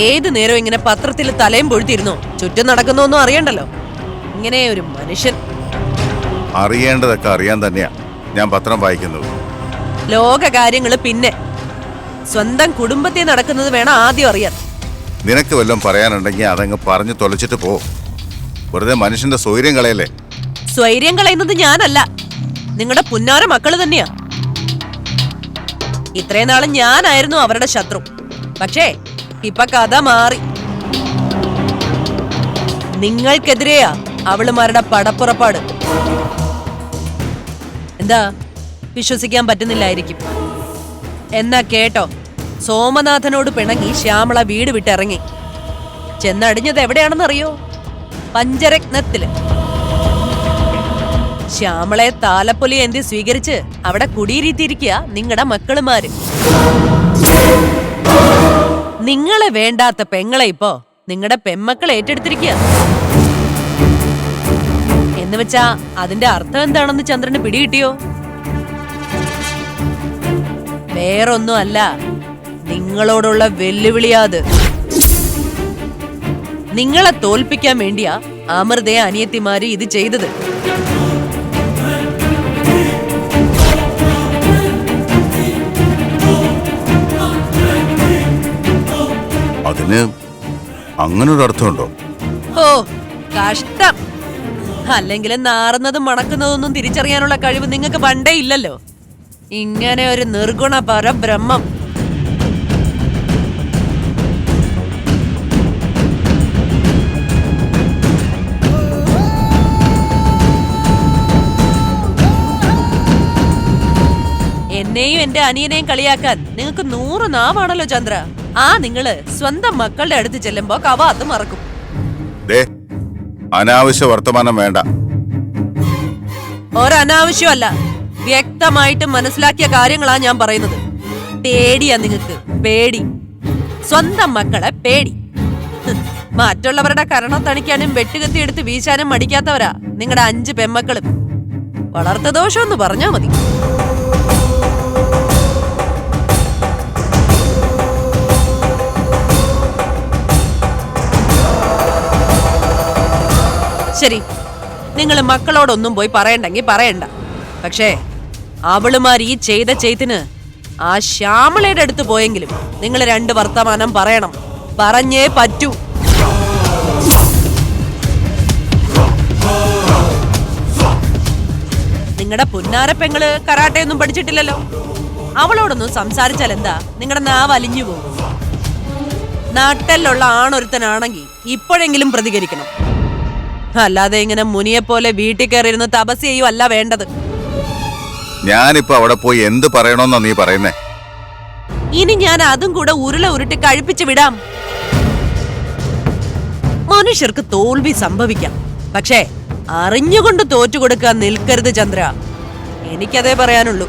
ഏത് നേരം ഇങ്ങനെ പത്രത്തിൽ തലയും പൊഴുത്തിരുന്നു ചുറ്റും നടക്കുന്നൊന്നും അറിയണ്ടല്ലോ. ഇങ്ങനെ ഒരു മനുഷ്യൻ. അറിയേണ്ടതൊക്കെ അറിയാൻ തന്നെയാ. ഞാൻ പത്രം വായിക്കുന്നത് ലോക കാര്യങ്ങൾ പിന്നെ. സ്വന്തം കുടുംബത്തിൽ നടക്കുന്നത് വേണം ആദ്യം അറിയാൻ. നിനക്ക് വല്ലതും പറയാനുണ്ടെങ്കിൽ അതങ്ങ് പറഞ്ഞു തൊലച്ചിട്ട് പോ. വെറുതെ മനുഷ്യന്റെ സ്വൈര്യം കളയല്ലേ? സ്വൈര്യം കളയുന്നത് ഞാനല്ല. നിങ്ങളുടെ പുന്നാര മക്കൾ തന്നെയാ. ഇത്രയും നാളും ഞാനായിരുന്നു അവരുടെ ശത്രു. പക്ഷേ ഇപ്പൊ കഥ മാറി. നിങ്ങൾക്കെതിരെയാ അവളുമാരുടെ പടപ്പുറപ്പാട്. എന്താ? വിശ്വസിക്കാൻ പറ്റുന്നില്ലായിരിക്കും. എന്നാ കേട്ടോ? സോമനാഥനോട് പിണങ്ങി ശ്യാമള വീട് വിട്ടിറങ്ങി. ചെന്നടിഞ്ഞത് എവിടെയാണെന്നറിയോ? പഞ്ചരത്നത്തിൽ. ശ്യാമളെ താലപ്പൊലി എന്തി സ്വീകരിച്ച് അവിടെ കുടിയിരുത്തിയിരിക്കുക നിങ്ങളുടെ മക്കളുമാര്. നിങ്ങളെ വേണ്ടാത്ത പെങ്ങളെ ഇപ്പോ നിങ്ങളുടെ പെമ്മക്കൾ ഏറ്റെടുത്തിരിക്കുക എന്ന് വെച്ചാ അതിന്റെ അർത്ഥം എന്താണെന്ന് ചന്ദ്രന് പിടികിട്ടിയോ? വേറൊന്നും അല്ല നിങ്ങളോടുള്ള വെല്ലുവിളിയാത് നിങ്ങളെ തോൽപ്പിക്കാൻ വേണ്ടിയാ അമൃതയെ അനിയത്തിമാര് ഇത് ചെയ്തത്. അതിന് അങ്ങനൊരു അർത്ഥമുണ്ടോ ഓ കഷ്ടം. അല്ലെങ്കിൽ നാറുന്നതും മണക്കുന്നതൊന്നും തിരിച്ചറിയാനുള്ള കഴിവ് നിങ്ങൾക്ക് പണ്ടേ ഇല്ലല്ലോ. ഇങ്ങനെ ഒരു നിർഗുണ പരബ്രഹ്മം. എന്നെയും എന്റെ അനിയനെയും കളിയാക്കാൻ നിങ്ങൾക്ക് നൂറ് നാവാണല്ലോ ചന്ദ്ര. ആ നിങ്ങൾ സ്വന്തം മക്കളുടെ അടുത്ത് ചെല്ലുമ്പോ കവാത്ത് മറക്കും. ദേ അനാവശ്യ വർത്തമാനം വേണ്ട. ഒരനാവശ്യമല്ല വ്യക്തമായിട്ട് മനസ്സിലാക്കിയ കാര്യങ്ങളാ ഞാൻ പറയുന്നത്. പേടിയാ നിങ്ങക്ക് പേടി. സ്വന്തം മക്കളെ പേടി. മറ്റുള്ളവരുടെ കരണം തണിക്കാനും വെട്ടുകത്തി എടുത്ത് വീശാനും മടിക്കാത്തവരാ നിങ്ങളുടെ അഞ്ച് പെമ്മക്കളും. വളർത്ത ദോഷം എന്ന് പറഞ്ഞാ മതി. ശരി. നിങ്ങൾ മക്കളോടൊന്നും പോയി പറയണ്ടെങ്കിൽ പറയണ്ട. പക്ഷേ അവളുമാർ ഈ ചെയ്ത ചെയ്തിന് ആ ശ്യാമളയുടെ അടുത്ത് പോയെങ്കിലും നിങ്ങൾ രണ്ട് വർത്തമാനം പറയണം. പറഞ്ഞേ പറ്റൂ. നിങ്ങളുടെ പുന്നാര കരാട്ടയൊന്നും പഠിച്ചിട്ടില്ലല്ലോ. അവളോടൊന്നും സംസാരിച്ചാൽ എന്താ? നിങ്ങളുടെ നാവ് അലിഞ്ഞു പോകും. നാട്ടിലുള്ള ആണൊരുത്തനാണെങ്കിൽ ഇപ്പോഴെങ്കിലും പ്രതികരിക്കണം. അല്ലാതെ ഇങ്ങനെ മുനിയെ പോലെ വീട്ടിൽ കയറിയിരുന്ന് തപസ് ചെയ്യുമല്ല വേണ്ടത് ഞാനിപ്പോ അവിടെ പോയി എന്ത് പറയണോന്നാ നീ പറയുന്നേ ഇനി ഞാൻ അതും കൂടെ ഉരുള ഉരുട്ടി കഴിപ്പിച്ചു വിടാം മനുഷ്യർക്ക് തോൽവി സംഭവിക്കാം പക്ഷേ അറിഞ്ഞുകൊണ്ട് തോറ്റുകൊടുക്കാൻ നിൽക്കരുത് ചന്ദ്ര എനിക്കതേ പറയാനുള്ളൂ